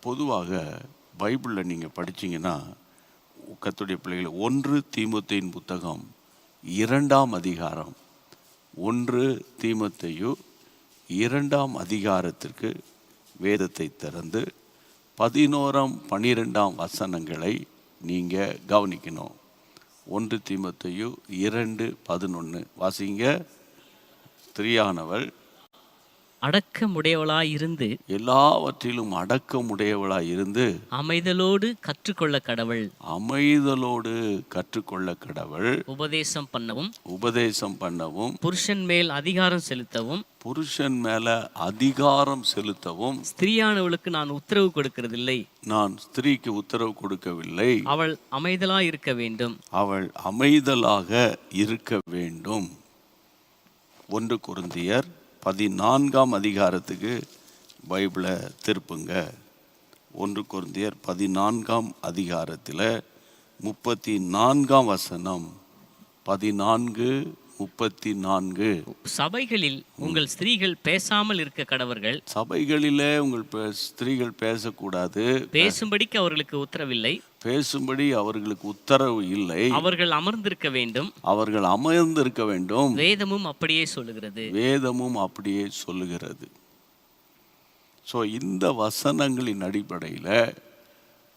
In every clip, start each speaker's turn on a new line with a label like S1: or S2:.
S1: பொதுவாக பைபிளில் நீங்கள் படிச்சீங்கன்னா கத்துடைய பிள்ளைகள் ஒன்று தீமோத்தேயின் புத்தகம் இரண்டாம் அதிகாரம். ஒன்று தீமோத்தேயு இரண்டாம் அதிகாரத்திற்கு வேதத்தை திறந்து பதினோராம் பனிரெண்டாம் வசனங்களை நீங்கள் கவனிக்கணும். ஒன்று தீமோத்தேயு இரண்டு பதினொன்று வாசிங்க. ஸ்திரியானவள்
S2: அடக்கமுடையவளாயிருந்து
S1: எல்லாவற்றிலும் அடக்கமுடையவளாய் இருந்து
S2: அமைதலோடு கற்றுக்கொள்ள கடவுள்
S1: அமைதலோடு கற்றுக்கொள்ள கடவுள்
S2: உபதேசம் பண்ணவும்
S1: உபதேசம் பண்ணவும்
S2: புருஷன் மேல் அதிகாரம் செலுத்தவும்
S1: புருஷன் மேல அதிகாரம் செலுத்தவும்
S2: ஸ்திரியானவளுக்கு நான் உத்தரவு கொடுக்கிறதில்லை.
S1: நான் ஸ்திரீக்கு உத்தரவு கொடுக்கவில்லை.
S2: அவள் அமைதலா இருக்க வேண்டும்.
S1: அவள் அமைதலாக இருக்க வேண்டும். ஒன்று குருந்தியர் பதினான்காம் அதிகாரத்துக்கு பைபிளை திருப்புங்க. ஒன்று குருந்தியர் பதினான்காம் அதிகாரத்தில் முப்பத்தி நான்காம் வசனம். பதினான்கு முப்பத்தி நான்கு
S2: சபைகளில் உங்கள் ஸ்திரீகள் பேசாமல் இருக்க கடவர்கள்.
S1: சபைகளிலே உங்கள் ஸ்திரீகள் பேசக்கூடாது.
S2: பேசும்படிக்கு அவர்களுக்கு உத்தரவில்லை.
S1: பேசும்படி அவர்களுக்கு உத்தரவு இல்லை.
S2: அவர்கள் அமர்ந்திருக்க வேண்டும்.
S1: அவர்கள் அமர்ந்திருக்க வேண்டும்.
S2: வேதமும் அப்படியே சொல்லுகிறது.
S1: வேதமும் அப்படியே சொல்லுகிறது. ஸோ இந்த வசனங்களின் அடிப்படையில்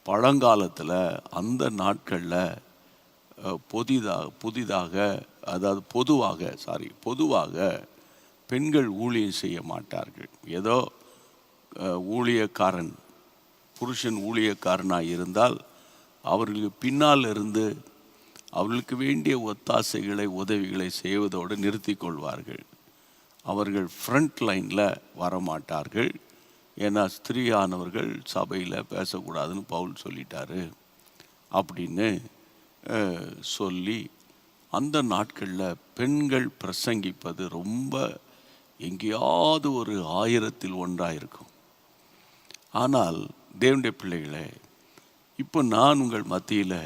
S1: பழங்காலத்தில் அந்த நாட்களில் புதிதாக புதிதாக அதாவது பொதுவாக சாரி பொதுவாக பெண்கள் ஊழியம் செய்ய மாட்டார்கள். ஏதோ ஊழியக்காரன் புருஷன் ஊழியக்காரனாக இருந்தால் அவர்களுக்கு பின்னால் இருந்து அவர்களுக்கு வேண்டிய ஒத்தாசைகளை உதவிகளை செய்வதோடு நிறுத்தி கொள்வார்கள். அவர்கள் ஃப்ரண்ட் லைனில் வரமாட்டார்கள். ஏன்னா ஸ்திரீயானவர்கள் சபையில் பேசக்கூடாதுன்னு பவுல் சொல்லிட்டாரு அப்படின்னு சொல்லி அந்த நாட்களில் பெண்கள் பிரசங்கிப்பது ரொம்ப எங்கேயாவது ஒரு ஆயிரத்தில் ஒன்றாக இருக்கும் ஆனால் தேவனுடைய பிள்ளைகளே இப்போ நான் உங்கள் மத்தியில்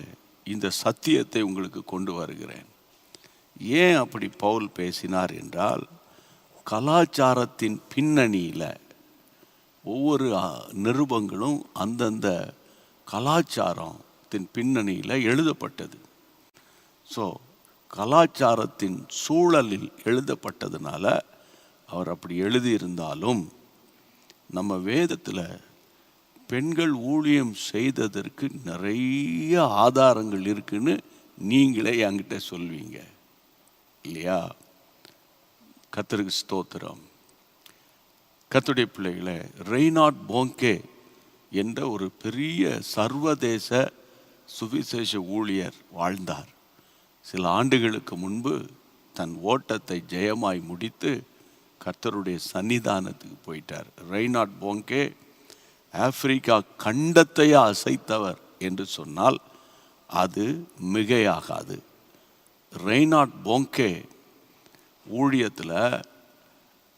S1: இந்த சத்தியத்தை உங்களுக்கு கொண்டு வருகிறேன். ஏன் அப்படி பவுல் பேசினார் என்றால் கலாச்சாரத்தின் பின்னணியில் ஒவ்வொரு நிருபங்களும் அந்தந்த கலாச்சாரத்தின் பின்னணியில் எழுதப்பட்டது. ஸோ கலாச்சாரத்தின் சூழலில் எழுதப்பட்டதுனால அவர் அப்படி எழுதியிருந்தாலும் நம்ம வேதத்தில் பெண்கள் ஊழியம் செய்ததற்கு நிறைய ஆதாரங்கள் இருக்குன்னு நீங்களே என்கிட்ட சொல்வீங்க. இல்லையா? கத்தருக்கு ஸ்தோத்திரம். கத்துடைய பிள்ளைகளை ரெய்னாட் போங்கே என்ற ஒரு பெரிய சர்வதேச சுவிசேஷ ஊழியர் வாழ்ந்தார். சில ஆண்டுகளுக்கு முன்பு தன் ஓட்டத்தை ஜெயமாய் முடித்து கர்த்தருடைய சன்னிதானத்துக்கு போயிட்டார். ரெய்னாட் போங்கே ஆப்பிரிக்கா கண்டத்தையே அசைத்தவர் என்று சொன்னால் அது மிகையாகாது. ரெய்னாட் போங்கே ஊழியத்தில்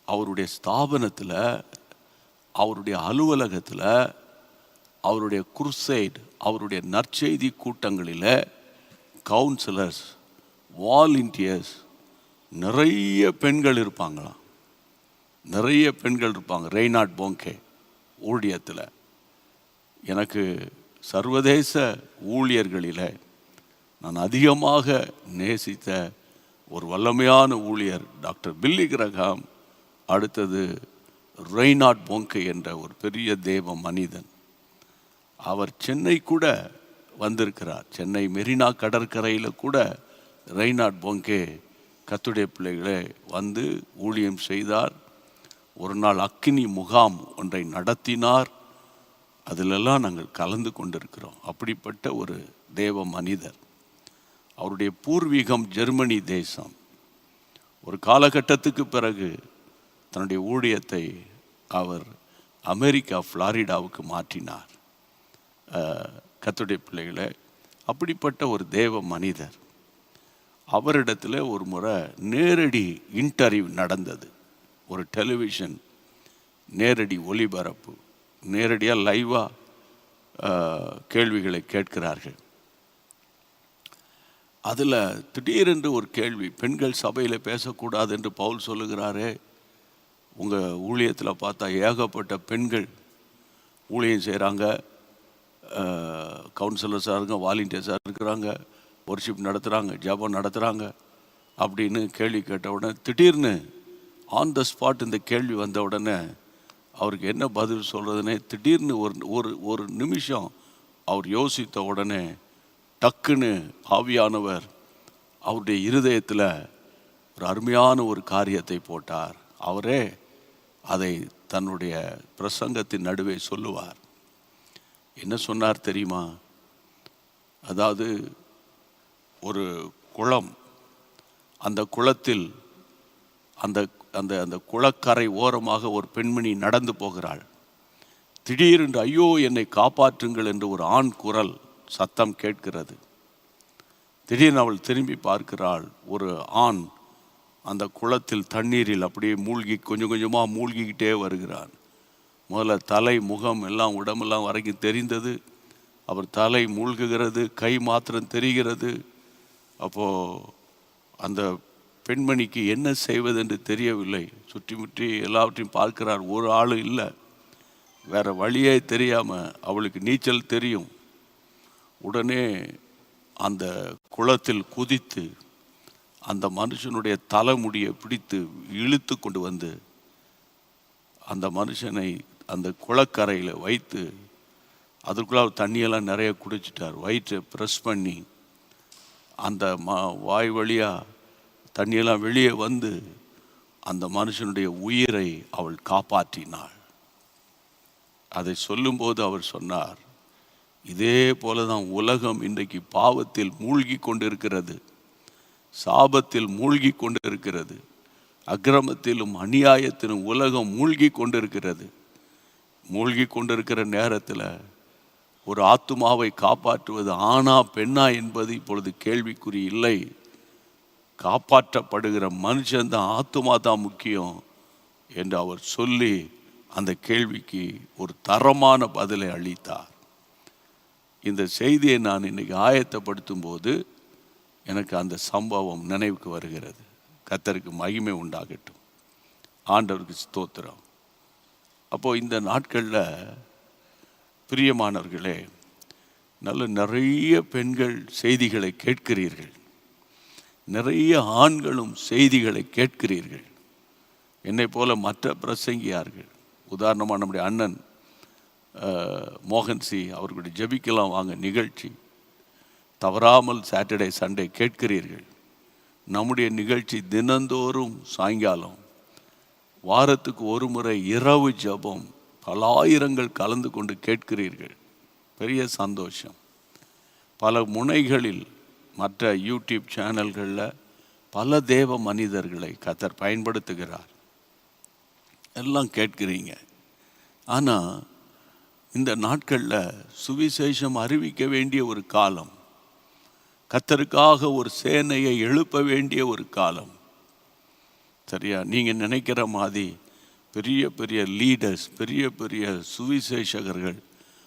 S1: அவருடைய ஸ்தாபனத்தில் அவருடைய அலுவலகத்தில் அவருடைய குர்சைட் அவருடைய நற்செய்தி கூட்டங்களில் கவுன்சிலர்ஸ் வாலண்டியர்ஸ் நிறைய பெண்கள் இருப்பாங்களாம். நிறைய பெண்கள் இருப்பாங்க ரெய்னாட் போங்கே ஊழியத்தில். எனக்கு சர்வதேச ஊழியர்களில் நான் அதிகமாக நேசித்த ஒரு வல்லமையான ஊழியர் டாக்டர் பில்லி கிரகாம் அடுத்தது ரெய்னாட் போங்கே என்ற ஒரு பெரிய தேவ மனிதன். அவர் சென்னை கூட வந்திருக்கிறார். சென்னை மெரினா கடற்கரையில் கூட ரெய்னாட் போங்கே கத்துடைய பிள்ளைகளே வந்து ஊழியம் செய்தார். ஒரு நாள் அக்கினி முகாம் ஒன்றை நடத்தினார். அதிலெல்லாம் நாங்கள் கலந்து கொண்டிருக்கிறோம். அப்படிப்பட்ட ஒரு தேவ மனிதர். அவருடைய பூர்வீகம் ஜெர்மனி தேசம். ஒரு காலகட்டத்துக்கு பிறகு தன்னுடைய ஊழியத்தை அவர் அமெரிக்கா ஃப்ளாரிடாவுக்கு மாற்றினார். கத்துடைய பிள்ளைகளை அப்படிப்பட்ட ஒரு தேவ மனிதர். அவரிடத்துல ஒரு முறை நேரடி இன்டர்வியூ நடந்தது. ஒரு டெலிவிஷன் நேரடி ஒளிபரப்பு நேரடியாக லைவாக கேள்விகளை கேட்கிறார்கள். அதில் திடீரென்று ஒரு கேள்வி பெண்கள் சபையில் பேசக்கூடாது என்று பவுல் சொல்லுகிறாரே உங்கள் ஊழியத்தில் பார்த்தா ஏகப்பட்ட பெண்கள் ஊழியம் செய்கிறாங்க கவுன்சிலர்ஸாக இருங்க வாலண்டியர்ஸாக இருக்கிறாங்க ஒர்ஷிப் நடத்துகிறாங்க ஜபம் நடத்துகிறாங்க அப்படின்னு கேள்வி கேட்ட உடனே திடீர்னு ஆன் த ஸ்பாட் இந்த கேள்வி வந்த உடனே அவருக்கு என்ன பதில் சொல்கிறதுனே திடீர்னு ஒரு ஒரு ஒரு நிமிஷம் அவர் யோசித்த உடனே டக்குன்னு ஆவியானவர் அவருடைய இருதயத்தில் ஒரு அருமையான ஒரு காரியத்தை போட்டார். அவரே அதை தன்னுடைய பிரசங்கத்தின் நடுவே சொல்லுவார். என்ன சொன்னார் தெரியுமா? அதாவது ஒரு குளம் அந்த குளத்தில் அந்த அந்த அந்த குளக்கரை ஓரமாக ஒரு பெண்மணி நடந்து போகிறாள். திடீரென்று ஐயோ என்னை காப்பாற்றுங்கள் என்று ஒரு ஆண் குரல் சத்தம் கேட்கிறது. திடீர்னு அவள் திரும்பி பார்க்கிறாள். ஒரு ஆண் அந்த குளத்தில் தண்ணீரில் அப்படியே மூழ்கி கொஞ்சம் கொஞ்சமாக மூழ்கிக்கிட்டே வருகிறான். முதல்ல தலை முகம் எல்லாம் உடம்பெல்லாம் வரைக்கும் தெரிந்தது. அவர் தலை மூழ்குகிறது கை மாத்திரம் தெரிகிறது. அப்போது அந்த பெண்மணிக்கு என்ன செய்வதென்று தெரியவில்லை. சுற்றி முற்றி எல்லாவற்றையும் பார்க்கிறார். ஒரு ஆளும் இல்லை. வேறு வழியே தெரியாமல் அவளுக்கு நீச்சல் தெரியும். உடனே அந்த குளத்தில் குதித்து அந்த மனுஷனுடைய தலைமுடியை பிடித்து இழுத்து கொண்டு வந்து அந்த மனுஷனை அந்த குளக்கரையில் வைத்து அதுக்குள்ள அவர் தண்ணியெல்லாம் நிறைய குடிச்சிட்டார். வயிற்றை ப்ரெஸ் பண்ணி அந்த மா வாய் வழியாக தண்ணியெல்லாம் வெளியே வந்து அந்த மனுஷனுடைய உயிரை அவள் காப்பாற்றினாள். அதை சொல்லும்போது அவர் சொன்னார் இதே போல தான் உலகம் இன்றைக்கு பாவத்தில் மூழ்கி கொண்டிருக்கிறது சாபத்தில் மூழ்கி கொண்டிருக்கிறது அக்கிரமத்திலும் அநியாயத்திலும் உலகம் மூழ்கி கொண்டிருக்கிறது. மூழ்கி கொண்டிருக்கிற நேரத்தில் ஒரு ஆத்துமாவை காப்பாற்றுவது ஆணா பெண்ணா என்பது இப்பொழுது கேள்விக்குறி இல்லை. காப்பாற்றப்படுகிற மனுஷன் தான் ஆத்துமா தான் முக்கியம் என்று அவர் சொல்லி அந்த கேள்விக்கு ஒரு தரமான பதிலை அளித்தார். இந்த செய்தியை நான் இன்றைக்கி ஆயத்தப்படுத்தும் போது எனக்கு அந்த சம்பவம் நினைவுக்கு வருகிறது. கத்தருக்கு மகிமை உண்டாகட்டும். ஆண்டவருக்கு ஸ்தோத்திரம். அப்போது இந்த நாட்களில் பிரியமானவர்களே நல்ல நிறைய பெண்கள் செய்திகளை கேட்கிறீர்கள். நிறைய ஆண்களும் செய்திகளை கேட்கிறீர்கள். என்னை போல மற்ற பிரசங்கியார்கள். உதாரணமாக நம்முடைய அண்ணன் மோகன் சி அவர்களுடைய ஜபிக்கலாம் வாங்க நிகழ்ச்சி. தவறாமல் சாட்டர்டே சண்டே கேட்கிறீர்கள். நம்முடைய நிகழ்ச்சி தினந்தோறும் சாயங்காலம் வாரத்துக்கு ஒரு முறை இரவு ஜெபம் பல ஆயிரங்கள் கலந்து கொண்டு கேட்கிறீர்கள். பெரிய சந்தோஷம். பல முனைகளில் மற்ற யூடியூப் சேனல்களில் பல தேவ மனிதர்களை கத்தர் பயன்படுத்துகிறார். எல்லாம் கேட்கிறீங்க. ஆனால் இந்த நாட்களில் சுவிசேஷம் அறிவிக்க வேண்டிய ஒரு காலம் கத்தருக்காக ஒரு சேனையை எழுப்ப வேண்டிய ஒரு காலம். சரியா? நீங்கள் நினைக்கிற மாதிரி பெரிய பெரிய லீடர்ஸ் பெரிய பெரிய சுவிசேஷகர்கள்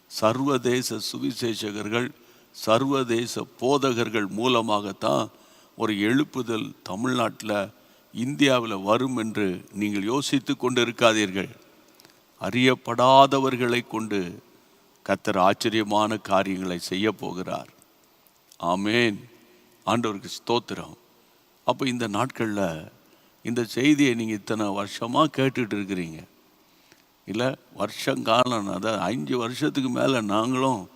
S1: சர்வதேச சுவிசேஷகர்கள் சர்வதேச போதகர்கள் மூலமாகத்தான் ஒரு எழுப்புதல் தமிழ்நாட்டில் இந்தியாவில் வரும் என்று நீங்கள் யோசித்து கொண்டு இருக்காதீர்கள் அறியப்படாதவர்களை கொண்டு கத்தர் ஆச்சரியமான காரியங்களை செய்ய போகிறார். ஆமேன். ஆண்டவருக்கு ஸ்தோத்திரம். அப்போ இந்த நாட்களில் இந்த செய்தியை நீங்கள் இத்தனை வருஷமாக கேட்டுட்டு இருக்கிறீங்க. இல்லை வருஷங்காலம் அதாவது அஞ்சு வருஷத்துக்கு மேலே நாங்களும்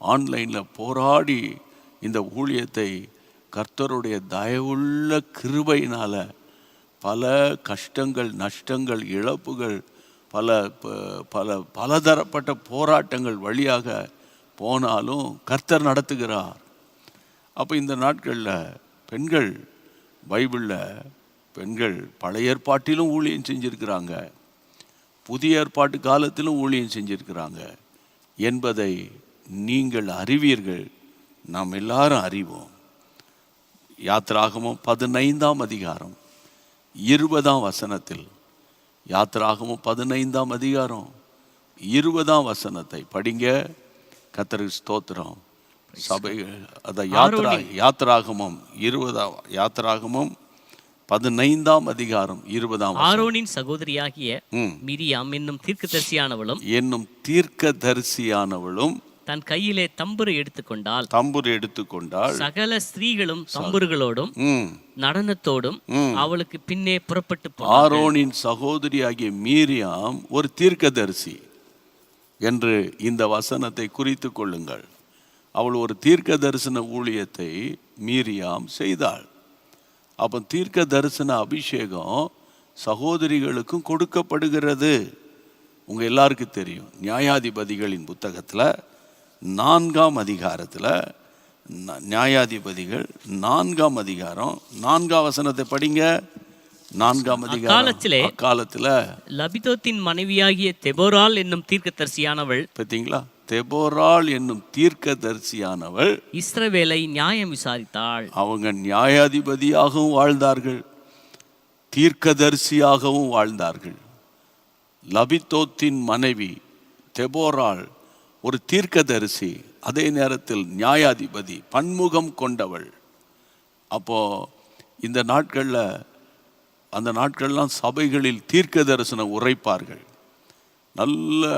S1: ஆன்லைனில் போராடி இந்த ஊழியத்தை கர்த்தருடைய தயவுள்ள கிருபையினால் பல கஷ்டங்கள் நஷ்டங்கள் இழப்புகள் பல ப- பல பலதரப்பட்ட போராட்டங்கள் வழியாக போனாலும் கர்த்தர் நடத்துகிறார். அப்போ இந்த நாட்களில் பெண்கள் பைபிளில் பெண்கள் பழைய ஏற்பாட்டிலும் ஊழியம் செஞ்சுருக்கிறாங்க. புதிய ஏற்பாட்டு காலத்திலும் ஊழியம் செஞ்சுருக்கிறாங்க. என்பதை நீங்கள் அறிவீர்கள். நாம் எல்லாரும் அறிவோம். யாத்திராகமம் பதினைந்தாம் அதிகாரம் இருபதாம் வசனத்தில். யாத்திராகமம் பதினைந்தாம் அதிகாரம் இருபதாம் வசனத்தை படிங்க. கத்தருக்கு ஸ்தோத்திரம். சபை அத யாத்ரா யாத்திராகமம் இருபதாம் யாத்திராகமம் பதினைந்தாம் அதிகாரம் இருபதாம்.
S2: ஆரோனின் சகோதரியாகிய. மிரியாம் என்னும் தீர்க்கதரிசியானவளும்
S1: என்னும் தீர்க்கதரிசியானவளும்
S2: தன் கையிலே தம்புரை எடுத்துக்கொண்டால்
S1: தம்புர் எடுத்துக்கொண்டாள்
S2: சகல ஸ்திரீகளும் தம்புர்களோடும் நடனத்தோடும். அவளுக்கு பின்னே புறப்பட்டு.
S1: ஆரோனின் சகோதரியாகிய மீரியாம் ஒரு தீர்க்கதரிசி என்று இந்த வசனத்தை குறித்து கொள்ளுங்கள். அவள் ஒரு தீர்க்க தரிசன ஊழியத்தை மீரியாம் செய்தாள். அப்போ தீர்க்க தரிசன அபிஷேகம் சகோதரிகளுக்கும் கொடுக்கப்படுகிறது. உங்க எல்லாருக்கும் தெரியும். நியாயாதிபதிகளின் புத்தகத்தில் நான்காம் அதிகாரத்தில் நியாயாதிபதிகள் நான்காம் அதிகாரம் நான்காம் வசனத்தை படிங்க. நான்காம் அதிகாரம்
S2: அக்காலத்திலே
S1: அக்காலத்தில்
S2: லபிதோத்தின் மனைவியாகிய தெபோரால் என்னும் தீர்க்கதரிசியானவள்
S1: பார்த்தீங்களா தெபோராள் என்னும் தீர்க்கதரிசியானவள்
S2: இஸ்ரவேலை நியாயம் விசாரித்தாள்.
S1: அவங்க நியாயாதிபதியாகவும் வாழ்ந்தார்கள். தீர்க்கதரிசியாகவும் வாழ்ந்தார்கள். லபித்தோத்தின் மனைவி தெபோராள் ஒரு தீர்க்கதரிசி அதே நேரத்தில் நியாயாதிபதி பன்முகம் கொண்டவள். அப்போ இந்த நாட்களில் அந்த நாட்கள்லாம் சபைகளில் தீர்க்க தரிசனம் உரைப்பார்கள். நல்ல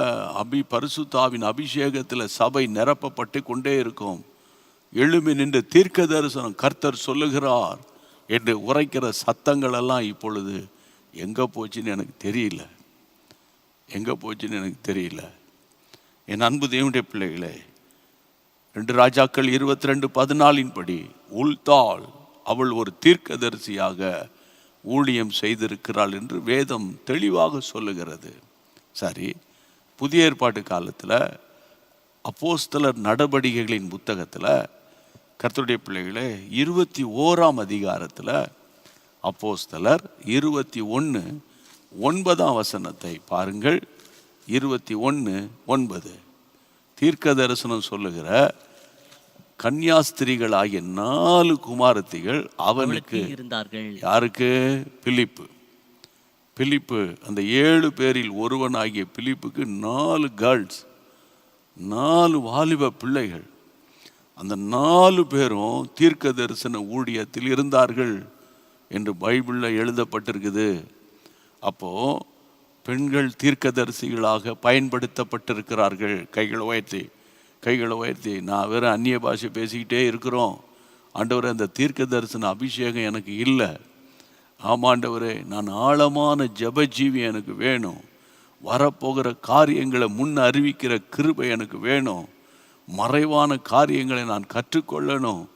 S1: அபி பரிசுத்தாவின் அபிஷேகத்தில் சபை நிரப்பப்பட்டு கொண்டே இருக்கும். எழுமி நின்று தீர்க்க தரிசனம் கர்த்தர் சொல்லுகிறார் என்று உரைக்கிற சத்தங்களெல்லாம் இப்பொழுது எங்கே போச்சுன்னு எனக்கு தெரியல. எங்கே போச்சுன்னு எனக்கு தெரியல. என் அன்பு தேவனுடைய பிள்ளைகளே ரெண்டு ராஜாக்கள் இருபத்தி ரெண்டு பதினாலின் படி உள்தாள் அவள் ஒரு தீர்க்கதரிசியாக ஊழியம் செய்திருக்கிறாள் என்று வேதம் தெளிவாக சொல்லுகிறது. சரி புதிய ஏற்பாட்டு காலத்தில் அப்போஸ்தலர் நடவடிக்கைகளின் புத்தகத்தில் கர்த்தருடைய பிள்ளைகளே இருபத்தி ஓராம் அதிகாரத்தில் அப்போஸ்தலர் இருபத்தி ஒன்று ஒன்பதாம் வசனத்தை பாருங்கள். இருபத்தி ஒன்று ஒன்பது. தீர்க்க தரிசனம் சொல்லுகிற கன்னியாஸ்திரிகளாகிய நாலு குமாரத்திகள் அவனுக்கு
S2: இருந்தார்கள்.
S1: யாருக்கு? பிலிப்பு. பிலிப்பு அந்த ஏழு பேரில் ஒருவனாகிய பிலிப்புக்கு நாலு கேர்ள்ஸ் நாலு வாலிப பிள்ளைகள். அந்த நாலு பேரும் தீர்க்க தரிசன ஊழியத்தில் இருந்தார்கள் என்று பைபிளில் எழுதப்பட்டிருக்குது. அப்போ பெண்கள் தீர்க்கதரிசிகளாக பயன்படுத்தப்பட்டிருக்கிறார்கள். கைகளை உயர்த்தி கைகளை உயர்த்தி. நான் வெறும் அந்நிய பாஷை பேசிக்கிட்டே இருக்கிறோம். ஆண்டவர் அந்த தீர்க்க தரிசன அபிஷேகம் எனக்கு இல்லை. ஆமாண்டவரே நான் ஆழமான ஜெபஜீவி எனக்கு வேணும். வரப்போகிற காரியங்களை முன் அறிவிக்கிற கிருபை எனக்கு வேணும். மறைவான காரியங்களை நான் கற்றுக்கொள்ளணும்.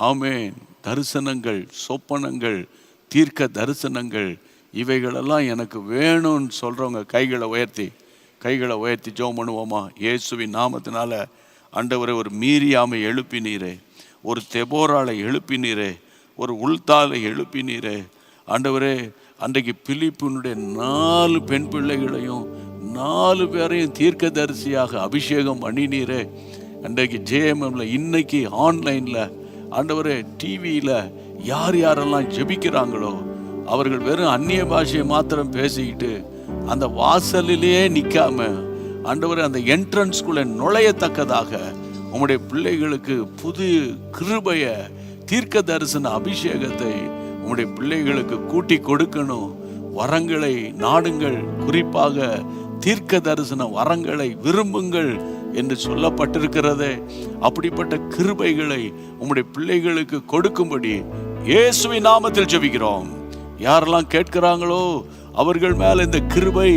S1: ஆமேன். தரிசனங்கள் சொப்பனங்கள் தீர்க்க தரிசனங்கள் இவைகளெல்லாம் எனக்கு வேணும்னு சொல்கிறவங்க கைகளை உயர்த்தி கைகளை உயர்த்தி ஜோம் பண்ணுவோமா? இயேசுவின் நாமத்தினால அண்டவரை ஒரு மீறியாமை எழுப்பினீரே ஒரு தெபோராலை எழுப்பினீரே ஒரு உள்தாலை எழுப்பினீரே. ஆண்டவரே அன்றைக்கு பிலிப்பினுடைய நாலு பெண் பிள்ளைகளையும் நாலு பேரையும் தீர்க்கதரிசியாக அபிஷேகம் பண்ணினீரே. அன்றைக்கு ஜேஎம்எம்ல இன்னைக்கு ஆன்லைனில் ஆண்டவரே டிவியில் யார் யாரெல்லாம் ஜெபிக்கிறாங்களோ அவர்கள் வெறும் அந்நிய பாஷையை மாத்திரம் பேசிக்கிட்டு அந்த வாசலிலேயே நிற்காம ஆண்டவர் அந்த என்ட்ரன்ஸ்குள்ளே நுழையத்தக்கதாக உம்முடைய பிள்ளைகளுக்கு புது கிருபைய தீர்க்க தரிசன அபிஷேகத்தை உங்களுடைய பிள்ளைகளுக்கு கூட்டி கொடுக்கணும். வரங்களை நாடுங்கள் குறிப்பாக தீர்க்க தரிசன வரங்களை விரும்புங்கள் என்று சொல்லப்பட்டிருக்கிறதே. அப்படிப்பட்ட கிருபைகளை உம்முடைய பிள்ளைகளுக்கு கொடுக்கும்படி இயேசுவின் நாமத்தில் ஜெபிக்கிறோம். யாரெல்லாம் கேட்கிறாங்களோ அவர்கள் மேல இந்த கிருபை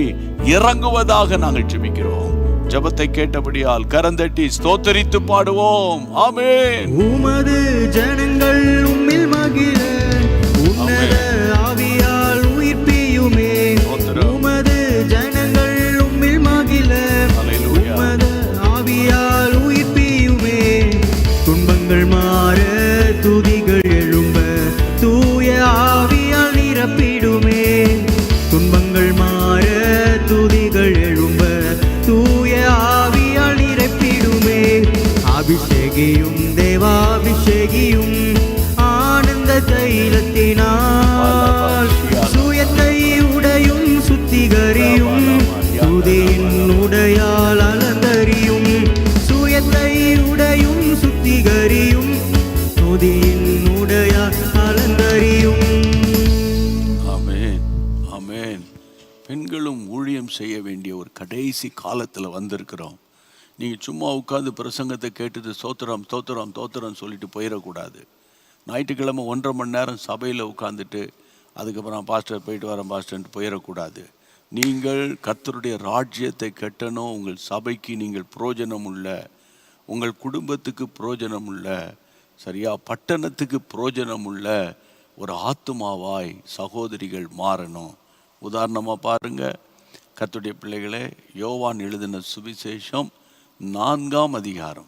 S1: இறங்குவதாக நாங்கள் ஜெபிக்கிறோம். ஜெபத்தை கேட்டபடியால் கரந்தட்டி ஸ்தோத்தரித்து பாடுவோம். ஆமென்.
S3: உமது ஜனங்கள் உம்மில் மகிழ உன்னத ஆவியால் உயிர்ப்பியுமே. உமது ஜனங்கள் உம்மில் மகிழ. உமது ஆவியால் உயிர்ப்பியுமே துன்பங்கள் மாற துதிகள்
S1: காலத்தில் வந்திருக்கிறோம். நீங்கள் சும்மா உட்காந்து பிரசங்கத்தை கேட்டுட்டு சோத்திரம் தோத்திரம் தோத்திரம் சொல்லிட்டு போயிடக்கூடாது. ஞாயிற்றுக்கிழமை ஒன்றரை மணி நேரம் சபையில் உட்காந்துட்டு அதுக்கப்புறம் பாஸ்டர் போயிட்டு வரேன் பாஸ்டர்ன்ட்டு போயிடக்கூடாது. நீங்கள் கர்த்தருடைய ராஜ்யத்தை கட்டணும் உங்கள் சபைக்கு நீங்கள் புரோஜனம் உள்ள உங்கள் குடும்பத்துக்கு புரோஜனம் உள்ள சரியா? பட்டணத்துக்கு புரோஜனம் உள்ள ஒரு ஆத்துமாவாய் சகோதரிகள் மாறணும். உதாரணமாக பாருங்கள் கர்த்தருடைய பிள்ளைகளே யோவான் எழுதின சுவிசேஷம் நான்காம் அதிகாரம்.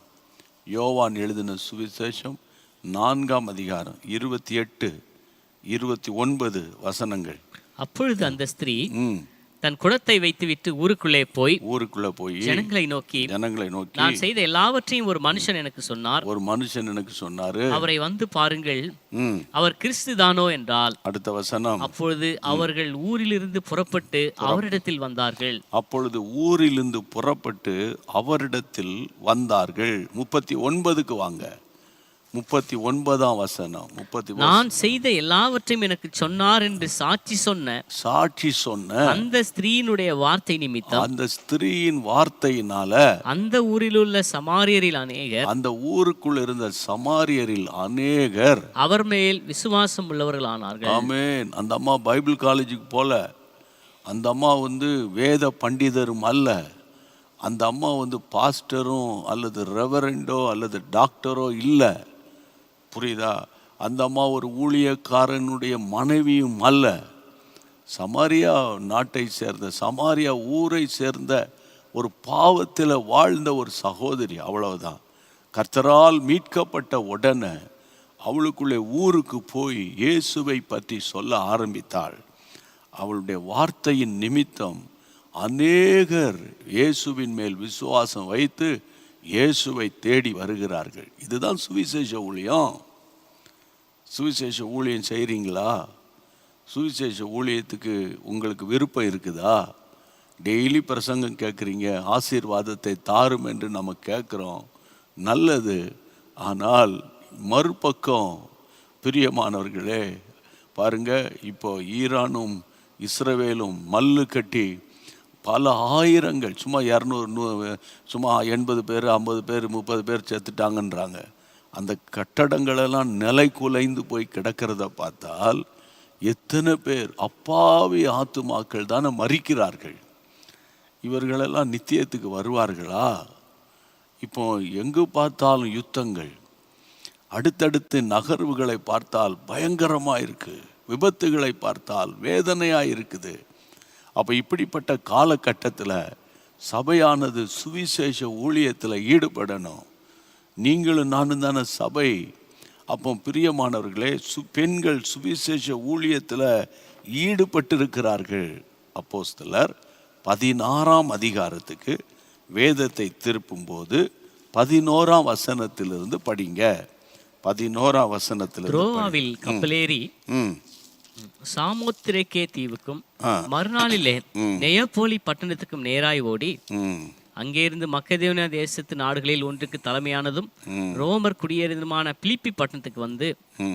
S1: யோவான் எழுதின சுவிசேஷம் நான்காம் அதிகாரம் இருபத்தி எட்டு இருபத்தி ஒன்பது வசனங்கள்.
S2: அப்பொழுது அந்த ஸ்திரீ தன் குடத்தை வைத்துவிட்டு ஊருக்குள்ளே போய்
S1: ஊருக்குள்ள போய்
S2: ஜனங்களை நோக்கி
S1: ஜனங்களை நோக்கி
S2: நான் செய்த எல்லாவற்றையும் ஒரு மனுஷன் எனக்கு சொன்னார்.
S1: ஒரு மனுஷன் எனக்கு சொன்னாரு.
S2: அவரை வந்து பாருங்கள் அவர் கிறிஸ்து தானோ என்றால்
S1: அடுத்த வசனம்.
S2: அப்பொழுது அவர்கள் ஊரிலிருந்து புறப்பட்டு அவரிடத்தில் வந்தார்கள்.
S1: அப்பொழுது ஊரிலிருந்து புறப்பட்டு அவரிடத்தில் வந்தார்கள். முப்பத்தி ஒன்பதுக்கு வாங்க. முப்பத்தி ஒன்பதாம் வசனம் முப்பத்தி
S2: நான் செய்த எல்லாவற்றையும் எனக்கு சொன்னார் என்று சாட்சி சொன்ன
S1: சாட்சி சொன்ன
S2: அந்த ஸ்திரீயினுடைய வார்த்தை நிமித்தம்
S1: அந்த ஸ்திரீயின் வார்த்தையினால
S2: அந்த ஊரிலுள்ள சமாரியரில் அநேகர்
S1: அந்த ஊருக்குள் இருந்த சமாரியரில் அநேகர்
S2: அவர் மேல் விசுவாசம் உள்ளவர்களானார்கள்.
S1: ஆமென். அந்த அம்மா பைபிள் காலேஜுக்கு போல. அந்த அம்மா வந்து வேத பண்டிதரும் அல்ல. அந்த அம்மா வந்து பாஸ்டரும் அல்லது ரெவரண்டோ அல்லது டாக்டரோ இல்லை. புரியுதா? அந்த அம்மா ஒரு ஊழியக்காரனுடைய மனைவியும் அல்ல. சமாரியா நாட்டை சேர்ந்த சமாரியா ஊரை சேர்ந்த ஒரு பாவத்தில் வாழ்ந்த ஒரு சகோதரி அவ்வளவுதான். கர்த்தரால் மீட்கப்பட்ட உடனே அவளுக்குள்ளே ஊருக்கு போய் இயேசுவை பற்றி சொல்ல ஆரம்பித்தாள். அவளுடைய வார்த்தையின் நிமித்தம் அநேகர் இயேசுவின் மேல் விசுவாசம் வைத்து இயேசுவை தேடி வருகிறார்கள். இதுதான் சுவிசேஷ ஊழியம். சுவிசேஷ ஊழியம் செய்கிறீங்களா சுவிசேஷ ஊழியத்துக்கு உங்களுக்கு விருப்பம் இருக்குதா? டெய்லி பிரசங்கம் கேட்குறீங்க ஆசீர்வாதத்தை தாரும் என்று நம்ம கேட்குறோம். நல்லது. ஆனால் மறுபக்கம் பிரியமானவர்களே பாருங்க இப்போ ஈரானும் இஸ்ரவேலும் மல்லு கட்டி பல ஆயிரங்கள் சும்மா இரநூறு நூ சும்மா எண்பது பேர் ஐம்பது பேர் முப்பது பேர் செத்துட்டாங்கன்றாங்க அந்த கட்டடங்களெல்லாம் நிலை குலைந்து போய் கிடக்கிறத பார்த்தால் எத்தனை பேர் அப்பாவி ஆத்துமாக்கள் தானே மறிக்கிறார்கள். இவர்களெல்லாம் நித்தியத்துக்கு வருவார்களா? இப்போ எங்கு பார்த்தாலும் யுத்தங்கள். அடுத்தடுத்து நகர்வுகளை பார்த்தால் பயங்கரமாக இருக்குது விபத்துகளை பார்த்தால் வேதனையாக இருக்குது அப்போ இப்படிப்பட்ட காலகட்டத்தில் சபையானது சுவிசேஷ ஊழியத்தில் ஈடுபடணும் நீங்களும் நானும் தானே சபை அப்போ பிரியமானவர்களே சு பெண்கள் சுவிசேஷ ஊழியத்தில் ஈடுபட்டிருக்கிறார்கள் அப்போஸ்தலர் பதினாறாம் அதிகாரத்துக்கு வேதத்தை திருப்பும்போது பதினோராம் வசனத்திலிருந்து படிங்க பதினோராம் வசனத்திலிருந்து படி.
S2: த்ரோவாவில் கப்பலேறி சாமோத்திரேக்கே தீவுக்கும். மறுநாளிலே நெயப்போலி பட்டணத்துக்கும் நேராய் ஓடி
S1: ம்.
S2: அங்கேயிருந்து மக்கதேவன தேசத்து நாடுகளில் ஒன்றுக்கு தலைமையானதும் ரோமர் குடியேறியதுமான பிலிப்பி பட்டணத்துக்கு வந்து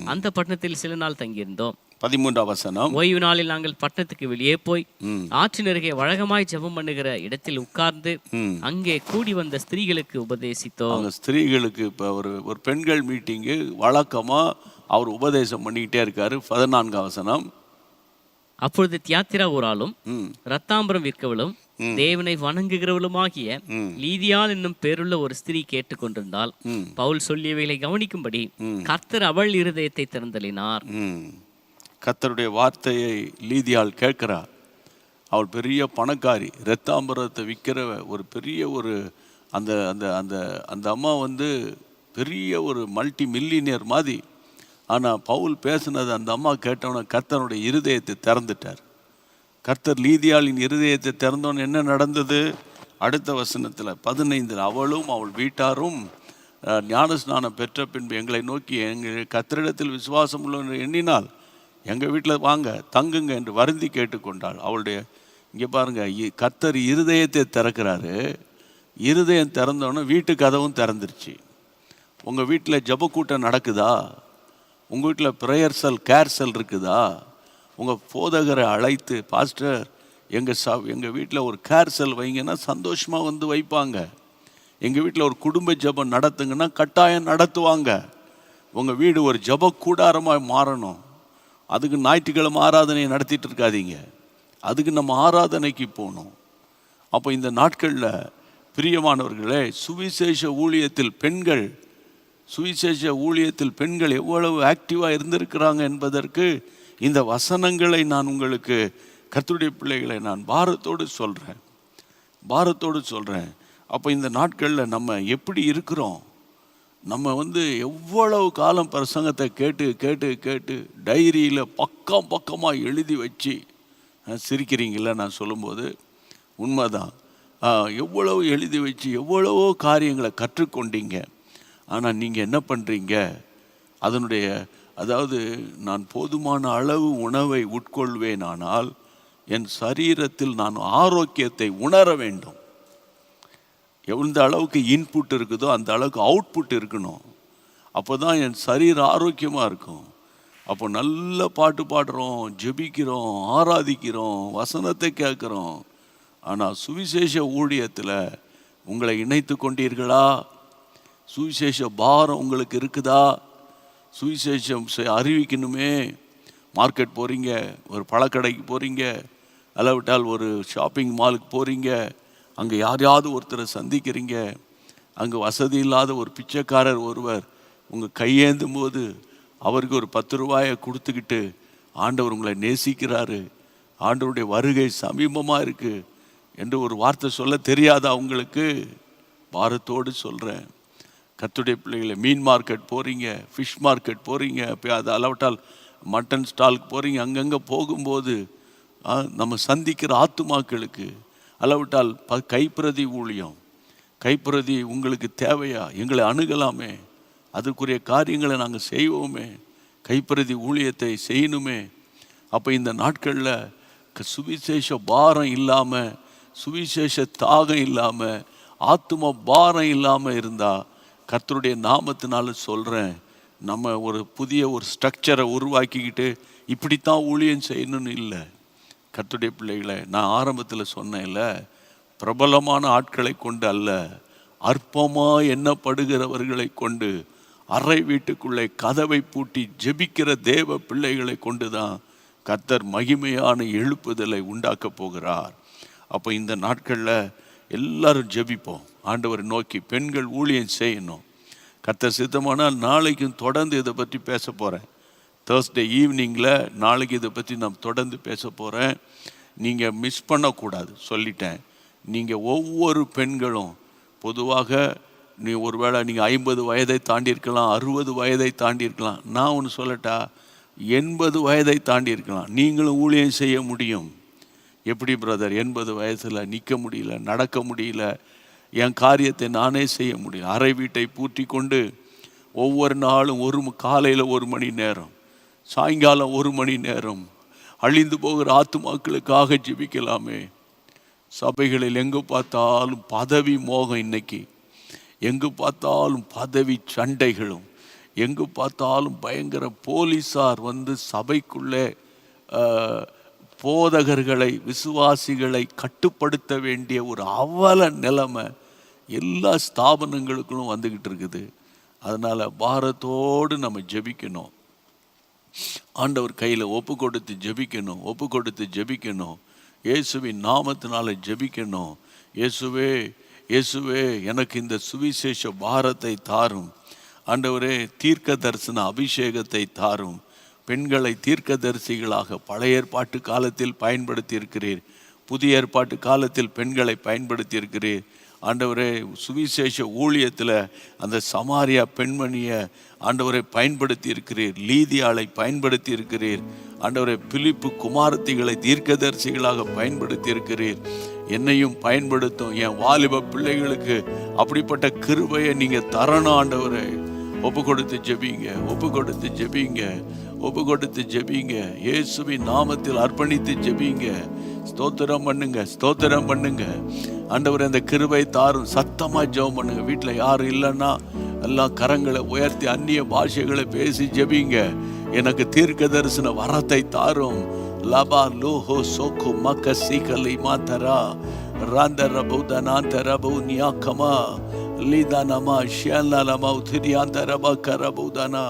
S2: அந்த பட்டணத்தில் சில நாள் தங்கியிருந்தோம்.
S1: பதிமூன்றாம் வசனம்.
S2: ஓய்வு நாளில் நாங்கள் பட்டணத்துக்கு வெளியே போய். ஆற்றின் அருகே வழக்கமாய் ஜெபம் பண்ணுகிற இடத்தில் உட்கார்ந்து. அங்கே கூடி வந்த ஸ்திரீகளுக்கு உபதேசித்தோம்.
S1: ஸ்திரீகளுக்கு இப்போ ஒரு ஒரு பெண்கள் மீட்டிங்கு வழக்கமாக அவர் உபதேசம் பண்ணிக்கிட்டே இருக்காரு. பதினான்காம் வசனம்.
S2: அப்பொழுது தியாத்திரா
S1: ம்.
S2: ரத்தாம்பரம் விற்கவளும் தேவனை வணங்குகிறவளுமாகிய லீதியால் என்னும் பேருள்ள ஒரு ஸ்திரீ கேட்டுக்கொண்டிருந்தால். பவுல் சொல்லியவைகளை கவனிக்கும்படி கர்த்தர் அவள் இருதயத்தை திறந்தளினார்
S1: கர்த்தருடைய வார்த்தையை லீதியாள் கேட்கிறா அவள் பெரிய பணக்காரி ரத்தாம்பரத்தை விற்கிற ஒரு பெரிய ஒரு அந்த அந்த அந்த அந்த அம்மா வந்து பெரிய ஒரு மல்டி மில்லினியர் மாதிரி. ஆனால் பவுல் பேசுனது அந்த அம்மா கேட்டவன கர்த்தனுடைய இருதயத்தை திறந்துட்டார். கர்த்தர் லீதியாளின் இருதயத்தை திறந்தோன்னு என்ன நடந்தது? அடுத்த வசனத்தில் பதினைந்தில் அவளும் அவள் வீட்டாரும் ஞானஸ்நானம் பெற்ற பின்பு எங்களை நோக்கி எங்கள் கத்தரிடத்தில் விசுவாசம் உள்ள எண்ணினால் எங்கள் வீட்டில் வாங்க தங்குங்க என்று வருந்தி கேட்டுக்கொண்டாள். அவளுடைய இங்கே பாருங்க இ- கர்த்தர் இருதயத்தை திறக்கிறாரு. இருதயம் திறந்தோன்னே வீட்டு கதவும் திறந்துருச்சு. உங்கள் வீட்டில் ஜெபக்கூட்டம் நடக்குதா? உங்கள் வீட்டில் ப்ரேயர் செல் கேர் செல் இருக்குதா? உங்கள் போதகரை அழைத்து பாஸ்டர் எங்கள் ச எங்கள் வீட்டில் ஒரு கேர் செல் வைங்கன்னா சந்தோஷமாக வந்து வைப்பாங்க. எங்கள் வீட்டில் ஒரு குடும்ப ஜெபம் நடத்துங்கன்னா கட்டாயம் நடத்துவாங்க. உங்கள் வீடு ஒரு ஜெப கூடாரமாக மாறணும். அதுக்கு ஞாயிற்றுக்கிழமை ஆராதனையை நடத்திட்டு இருக்காதீங்க. அதுக்கு நம்ம ஆராதனைக்கு போகணும். அப்போ இந்த நாட்களில் பிரியமானவர்களே சுவிசேஷ ஊழியத்தில் பெண்கள் சுவிசேஷ ஊழியத்தில் பெண்கள் எவ்வளவு ஆக்டிவாக இருந்திருக்கிறாங்க என்பதற்கு இந்த வசனங்களை நான் உங்களுக்கு கத்துடைய பிள்ளைகளை நான் பாரத்தோடு சொல்கிறேன் பாரத்தோடு சொல்கிறேன் அப்போ இந்த நாட்களில் நம்ம எப்படி இருக்கிறோம்? நம்ம வந்து எவ்வளவு காலம் பிரசங்கத்தை கேட்டு கேட்டு கேட்டு டைரியில் பக்கம் பக்கமாக எழுதி வச்சு சிரிக்கிறீங்களா சிரிக்கிறீங்கள நான் சொல்லும்போது? உண்மைதான். எவ்வளவு எழுதி வச்சு எவ்வளவோ காரியங்களை கற்றுக்கொண்டீங்க. ஆனால் நீங்கள் என்ன பண்ணுறீங்க அதனுடைய அதாவது நான் போதுமான அளவு உணவை உட்கொள்வேனானால் என் சரீரத்தில் நான் ஆரோக்கியத்தை உணர வேண்டும். எந்த அளவுக்கு இன்புட் இருக்குதோ அந்த அளவுக்கு அவுட்புட் இருக்கணும். அப்போ தான் என் சரீரம் ஆரோக்கியமாக இருக்கும். அப்போ நல்ல பாட்டு பாடுறோம் ஜெபிக்கிறோம் ஆராதிக்கிறோம் வசனத்தை கேட்குறோம். ஆனால் சுவிசேஷ ஊழியத்தில் உங்களை இணைத்து கொண்டீர்களா? சுவிசேஷ பாரம் உங்களுக்கு இருக்குதா? சுவிசேஷம் செ- அறிவிக்கணுமே. மார்க்கெட் போகிறீங்க ஒரு பழக்கடைக்கு போகிறீங்க அளவிட்டால் ஒரு ஷாப்பிங் மாலுக்கு போகிறீங்க அங்கே யாரையாவது ஒருத்தரை சந்திக்கிறீங்க அங்கே வசதி இல்லாத ஒரு பிச்சைக்காரர் ஒருவர் உங்கள் கையேந்தும் போது அவருக்கு ஒரு பத்து ரூபாயை கொடுத்துக்கிட்டு ஆண்டவர் உங்களை நேசிக்கிறாரு. ஆண்டவருடைய வருகை சமீபமாக இருக்குது என்று ஒரு வார்த்தை சொல்ல தெரியாதா உங்களுக்கு? பாரத்தோடு சொல்கிறேன் கத்துடைய பிள்ளைகளை மீன் மார்க்கெட் போகிறீங்க ஃபிஷ் மார்க்கெட் போகிறீங்க இப்போ அது அளவட்டால் மட்டன் ஸ்டாலுக்கு போகிறீங்க அங்கங்கே போகும்போது நம்ம சந்திக்கிற ஆத்துமாக்களுக்கு அளவிட்டால் ப கைப்பிரதி ஊழியம். கைப்பிரதி உங்களுக்கு தேவையா? எங்களை அணுகலாமே. அதுக்குரிய காரியங்களை நாங்கள் செய்வோமே. கைப்பிரதி ஊழியத்தை செய்யணுமே. அப்போ இந்த நாட்களில் க- சுவிசேஷ பாரம் இல்லாமல் சுவிசேஷ தாகம் இல்லாமல் ஆத்தும பாரம் இல்லாமல் இருந்தால் கர்த்தருடைய நாமத்தினால சொல்கிறேன் நம்ம ஒரு புதிய ஒரு ஸ்ட்ரக்சரை உருவாக்கிக்கிட்டு இப்படித்தான் ஊழியம் செய்யணும்னு இல்லை. கர்த்தருடைய பிள்ளைகளை நான் ஆரம்பத்தில் சொன்னேன்ல பிரபலமான ஆட்களை கொண்டு அல்ல அற்பமாக எண்ணப்படுகிறவர்களை கொண்டு அறை வீட்டுக்குள்ளே கதவை பூட்டி ஜெபிக்கிற தேவ பிள்ளைகளை கொண்டு தான் கர்த்தர் மகிமையான எழுப்புதலை உண்டாக்கப் போகிறார். அப்போ இந்த நாட்களில் எல்லாரும் ஜெபிப்போம். ஆண்டவரை நோக்கி பெண்கள் ஊழியம் செய்யணும். கத்த சித்தமானால் நாளைக்கும் தொடர்ந்து இதை பற்றி பேச போகிறேன் தேர்ஸ்டே ஈவினிங்கில் நாளைக்கு இதை பற்றி நான் தொடர்ந்து பேச போகிறேன் நீங்கள் மிஸ் பண்ணக்கூடாது சொல்லிட்டேன். நீங்கள் ஒவ்வொரு பெண்களும் பொதுவாக நீ ஒருவேளை நீங்கள் ஐம்பது வயதை தாண்டியிருக்கலாம் அறுபது வயதை தாண்டியிருக்கலாம். நான் ஒன்று சொல்லட்டா எண்பது வயதை தாண்டியிருக்கலாம். நீங்களும் ஊழியம் செய்ய முடியும். எப்படி பிரதர் எண்பது வயசில் நிற்க முடியல நடக்க முடியல என் காரியத்தை நானே செய்ய முடியும். அறை வீட்டை பூட்டி கொண்டு ஒவ்வொரு நாளும் ஒரு காலையில் ஒரு மணி நேரம் சாயங்காலம் ஒரு மணி நேரம் அழிந்து போகிற ஆத்துமாக்களுக்காக ஜெபிக்கலாமே. சபைகளில் எங்கு பார்த்தாலும் பதவி மோகம் இன்னைக்கு. எங்கு பார்த்தாலும் பதவி சண்டைகளும். எங்கு பார்த்தாலும் பயங்கர போலீஸார் வந்து சபைக்குள்ளே போதகர்களை விசுவாசிகளை கட்டுப்படுத்த வேண்டிய ஒரு அவல நிலைமை எல்லா ஸ்தாபனங்களுக்கும் வந்துக்கிட்டு இருக்குது. அதனால் பாரத்தோடு நம்ம ஜெபிக்கணும். ஆண்டவர் கையில் ஒப்பு கொடுத்து ஜெபிக்கணும் ஒப்பு கொடுத்து ஜெபிக்கணும். இயேசுவின் நாமத்தினால ஜெபிக்கணும். இயேசுவே இயேசுவே எனக்கு இந்த சுவிசேஷ பாரத்தை தாரும். ஆண்டவரே தீர்க்க தரிசன அபிஷேகத்தை தாரும். பெண்களை தீர்க்கதரிசிகளாக பழைய ஏற்பாட்டு காலத்தில் பயன்படுத்தியிருக்கிறீர். புதிய ஏற்பாட்டு காலத்தில் பெண்களை பயன்படுத்தியிருக்கிறீர். ஆண்டவரே சுவிசேஷ ஊழியத்தில் அந்த சமாரியா பெண்மணியை ஆண்டவரை பயன்படுத்தி இருக்கிறீர் லீதியாளை பயன்படுத்தி இருக்கிறீர் ஆண்டவரை பிலிப்பு குமாரத்திகளை தீர்க்கதரிசிகளாக பயன்படுத்தி இருக்கிறீர் என்னையும் பயன்படுத்தும் என் வாலிப பிள்ளைகளுக்கு அப்படிப்பட்ட கிருபையை நீங்கள் தரணும் ஆண்டவரை. ஒப்பு கொடுத்து ஜெபிங்க ஒப்பு கொடுத்து ஜெபிங்க. ஒப்பு கொடுத்து ஜெபிங்க. இயேசுவின் நாமத்தில் அர்ப்பணித்து ஜெபிங்க. ஸ்தோத்திரம் பண்ணுங்க ஸ்தோத்திரம் பண்ணுங்க. ஆண்டவர் அந்த கிருபை தாரும் சத்தமா ஜெபம் பண்ணுங்க. வீட்டில் யாரும் இல்லைன்னா எல்லாம் கரங்களை உயர்த்தி அந்நிய பாஷைகளை பேசி ஜெபிங்க. எனக்கு தீர்க்க தரிசன வரத்தை தாரும். லபா லோஹோ சோக்கு மக்க சீக்கலி மாத்தரா. ராந்தர பௌதனாந்தர பௌன்யாக்கமா லீதானமா ஷியல்லமா உதிரியாந்தரபா கரபௌதனா.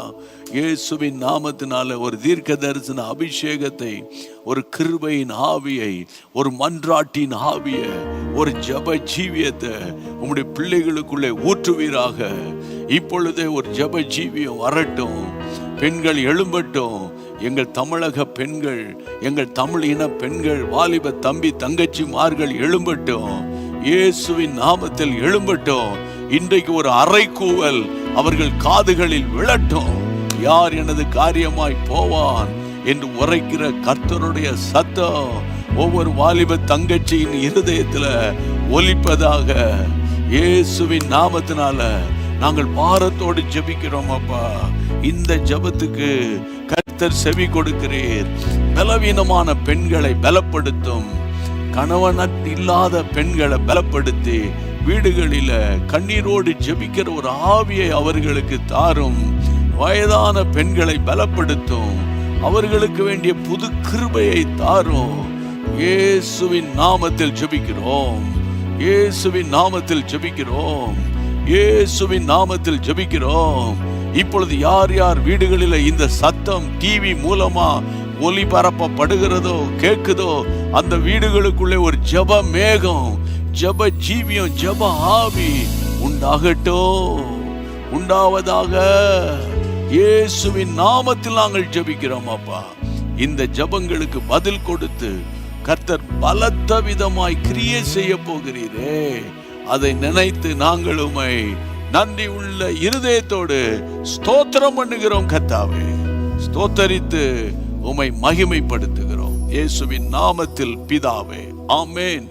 S1: இயேசுவின் நாமத்தினால ஒரு தீர்க்க தரிசன அபிஷேகத்தை ஒரு கிருபையின் ஆவியை ஒரு மன்றாட்டின் ஆவியை ஒரு ஜப ஜீவியத்தை உங்களுடைய பிள்ளைகளுக்குள்ளே ஊற்றுவீராக. இப்பொழுதே ஒரு ஜப ஜீவியம் வரட்டும். பெண்கள் எழும்பட்டும். எங்கள் தமிழக பெண்கள் எங்கள் தமிழ் இன பெண்கள் வாலிப தம்பி தங்கச்சிமார்கள் எழும்பட்டும். இயேசுவின் நாமத்தில் எழும்பட்டும். இன்றைக்கு ஒரு அரைக்கூவல் அவர்கள் காதுகளில் விழட்டும். யார் எனது காரியமாய் போவான் என்று உரைக்கிற கர்த்தருடைய சத்தம் ஒவ்வொரு வாலிப தங்கச்சியின் இருதயத்துல ஒலிப்பதாக இயேசுவின் நாமத்தினால நாங்கள் பாரத்தோடு ஜெபிக்கிறோம் அப்பா. இந்த ஜெபத்துக்கு கர்த்தர் செவி கொடுக்கிறீர். பலவீனமான பெண்களை பலப்படுத்தும். கணவன் இல்லாத பெண்களை பலப்படுத்தி வீடுகளில கண்ணீரோடு ஜெபிக்கிற ஒரு ஆவியை அவர்களுக்கு தாரும். வயதான பெண்களை பலப்படுத்தும். அவர்களுக்கு வேண்டிய புது கிருபையை தாரும். இயேசுவின் நாமத்தில் ஜெபிக்கிறோம். இயேசுவின் நாமத்தில் ஜெபிக்கிறோம். இயேசுவின் நாமத்தில் ஜெபிக்கிறோம். இப்பொழுது யார் யார் வீடுகளில் இந்த சத்தம் டிவி மூலமா ஒளிபரப்பப்படுகிறதோ கேட்குதோ அந்த வீடுகளுக்குள்ளே ஒரு ஜெப மேகம் ஜெப ஜீவியம் ஜெப ஆவி உண்டாகட்டோ உண்டாவதாக. இயேசுவின் நாமத்தில் நாங்கள் ஜெபிக்கிறோம் அப்பா இந்த ஜெபங்களுக்கு பதில் கொடுத்து கர்த்தர் பலத்த விதமாய் கிரியை செய்ய போகிறீரே. அதை நினைத்து நாங்கள் உமை நன்றி உள்ள இருதயத்தோடு ஸ்தோத்திரம் பண்ணுகிறோம் கத்தாவே ஸ்தோத்தரித்து உமை மகிமைப்படுத்துகிறோம். இயேசுவின் நாமத்தில் பிதாவே. ஆமேன்.